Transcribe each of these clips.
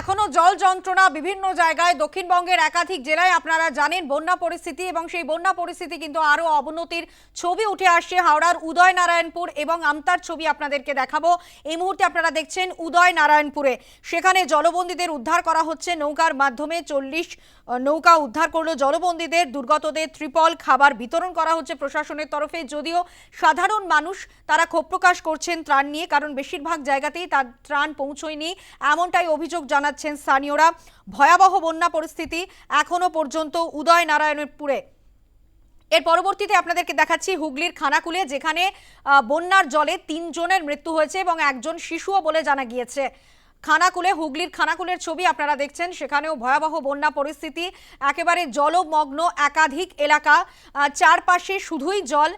এখনও জল যন্ত্রণা বিভিন্ন জায়গায়। দক্ষিণবঙ্গের একাধিক জেলায় আপনারা জানেন বন্যা পরিস্থিতি এবং সেই বন্যা পরিস্থিতি কিন্তু আরও অবনতির ছবি উঠে আসছে। হাওড়ার উদয় নারায়ণপুর এবং আমতার ছবি আপনাদেরকে দেখাবো। এই মুহূর্তে আপনারা দেখছেন উদয় নারায়ণপুরে সেখানে জলবন্দীদের উদ্ধার করা হচ্ছে নৌকার মাধ্যমে। চল্লিশ নৌকা উদ্ধার করল জলবন্দীদের। দুর্গতদের ত্রিপল খাবার বিতরণ করা হচ্ছে প্রশাসনের তরফে। যদিও সাধারণ মানুষ তারা ক্ষোভ প্রকাশ করছেন ত্রাণ নিয়ে, কারণ বেশিরভাগ জায়গাতেই তার ত্রাণ পৌঁছয়নি। এমনটাই অভিযোগ জানাচ্ছেন স্থানীয়রা। ভয়াবহ বন্যা পরিস্থিতি এখনও পর্যন্ত উদয় নারায়ণপুরে এর পরবর্তীতে আপনাদেরকে দেখাচ্ছি হুগলির খানাকুলে, যেখানে বন্যার জলে তিনজনের মৃত্যু হয়েছে এবং একজন শিশুও বলে জানা গিয়েছে। খানাকুলে, হুগলির খানাকুলের ছবি আপনারা দেখছেন, সেখানেও ভয়াবহ বন্যা পরিস্থিতি। একেবারে জলমগ্ন একাধিক এলাকা চারপাশে শুধুই জল।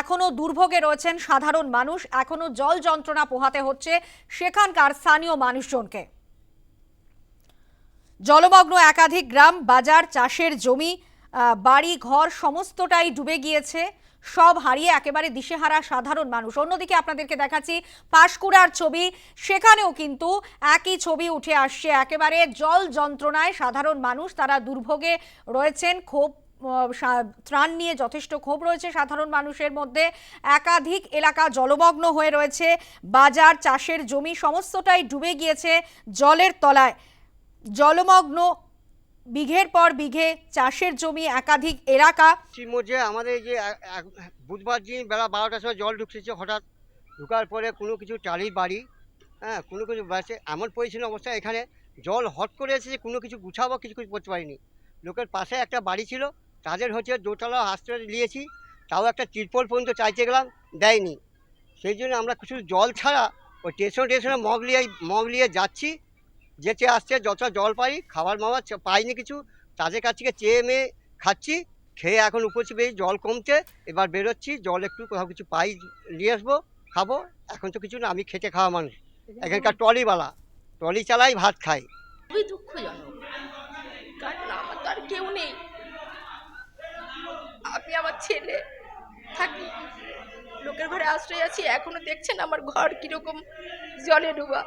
এখনও দুর্ভোগে রয়েছেন সাধারণ মানুষ, এখনও জল যন্ত্রণা পোহাতে হচ্ছে সেখানকার স্থানীয় মানুষজনকে। জলমগ্ন একাধিক গ্রাম, বাজার, চাষের জমি বাড়ি, ঘর সমস্তটাই ডুবে গিয়েছে। সব হারিয়ে একেবারে দিশেহারা সাধারণ মানুষ। অন্যদিকে আপনাদেরকে দেখাচ্ছি পাঁশকুড়ার ছবি। সেখানেও কিন্তু একই ছবি উঠে আসছে। একেবারে জল যন্ত্রণায় সাধারণ মানুষ, তারা দুর্ভোগে রয়েছেন। ক্ষোভ ত্রাণ নিয়ে যথেষ্ট ক্ষোভ রয়েছে সাধারণ মানুষের মধ্যে। একাধিক এলাকা জলমগ্ন হয়ে রয়েছে। বাজার, চাষের জমি, সমস্তটাই ডুবে গিয়েছে জলের তলায়। জলমগ্ন, বিঘের পর বিঘে, চাষের জমি, একাধিক এলাকা। মধ্যে আমাদের যে বুধবার দিন বেলা বারোটার সময় জল ঢুকতেছে হঠাৎ ঢুকার পরে কোনো কিছু টালির বাড়ি হ্যাঁ কোনো কিছু বাসে এমন পরিচ্ছন্ন অবস্থা এখানে। জল হট করে এসেছে কোনো কিছু গুছাবো, কিছু কিছু করতে পারিনি। লোকের পাশে একটা বাড়ি ছিল, তাদের হচ্ছে দোতলা হাসপাতালে নিয়েছি তাও একটা তিরপল পর্যন্ত চাইতে গেলাম, দেয়নি। সেই জন্য আমরা কিছু জল ছাড়া ওই স্টেশন স্টেশনে মগ নিয়ে মগ নিয়ে যাচ্ছি যেতে আসছে যত জল পাই, খাবার মাবার পাইনি কিছু, তাদের কাছ থেকে চেয়ে মেয়ে খাচ্ছি, খেয়ে এখন উপরে বেরিয়ে জল কমছে, এবার বেরোচ্ছি, জল একটু কোথাও কিছু পাই, নিয়ে আসব, খাব, এখন তো কিছু না, আমি খেটে খাওয়া মানুষ। এখানকার ট্রলিওয়ালা, ট্রলি চালাই, ভাত খাই খুবই দুঃখজনক। আমার আর কেউ নেই। আমি আমার ছেলে থাকি। লোকের ঘরে আশ্রয় আছি, এখনও দেখছেন আমার ঘর কীরকম জলে ডুবা।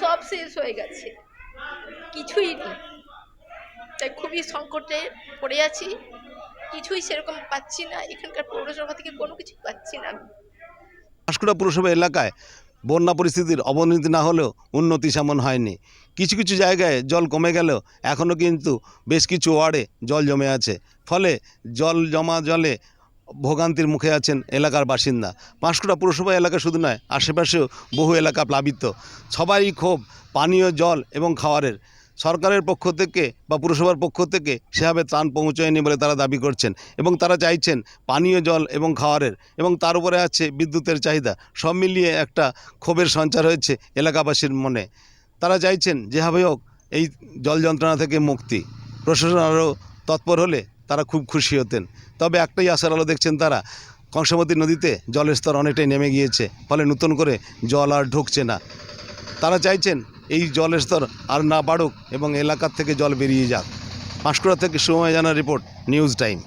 সব শেষ হয়ে গেছে। কিছুই নেই। তাই খুবই সংকটে পড়ে আছি। কিছুই সেরকম পাচ্ছি না। এখানকার পৌরসভা থেকে কোনো কিছু পাচ্ছি না আমি। পাঁশকুড়া পুরসভা এলাকায় বন্যা পরিস্থিতির অবনতি না হলেও উন্নতি সেমন হয়নি। কিছু কিছু জায়গায় জল কমে গেলেও এখনও কিন্তু বেশ কিছু ওয়ার্ডে জল জমে আছে। ফলে জল জমা জলে ভোগান্তির মুখে আছেন এলাকার বাসিন্দা। পাঁশকুড়া পুরসভা এলাকা শুধু নয়, আশেপাশেও বহু এলাকা প্লাবিত। সবারই ক্ষোভ, পানীয় জল এবং খাওয়ারের। সরকারের পক্ষ থেকে বা পুরসভার পক্ষ থেকে সেভাবে ত্রাণ পৌঁছয়নি বলে তারা দাবি করছেন এবং তারা চাইছেন পানীয় জল এবং খাওয়ারের এবং তার উপরে আছে বিদ্যুতের চাহিদা। সব মিলিয়ে একটা ক্ষোভের সঞ্চার হয়েছে এলাকাবাসীর মনে। তারা চাইছেন যেভাবে হোক এই জল যন্ত্রণা থেকে মুক্তি। প্রশাসন আরও তৎপর হলে তারা খুব খুশি হতেন। তবে একটাই আশার আলো দেখছেন তারা, কংসাবতী নদীতে জলের স্তর অনেকটাই নেমে গিয়েছে, ফলে নতুন করে জল আর ঢুকছে না। তারা চাইছেন এই জলের স্তর আর না বাড়ুক এবং এলাকার থেকে জল বেরিয়ে যাক। পাঁশকুড়া থেকে সময় জানা রিপোর্ট, নিউজ টাইম।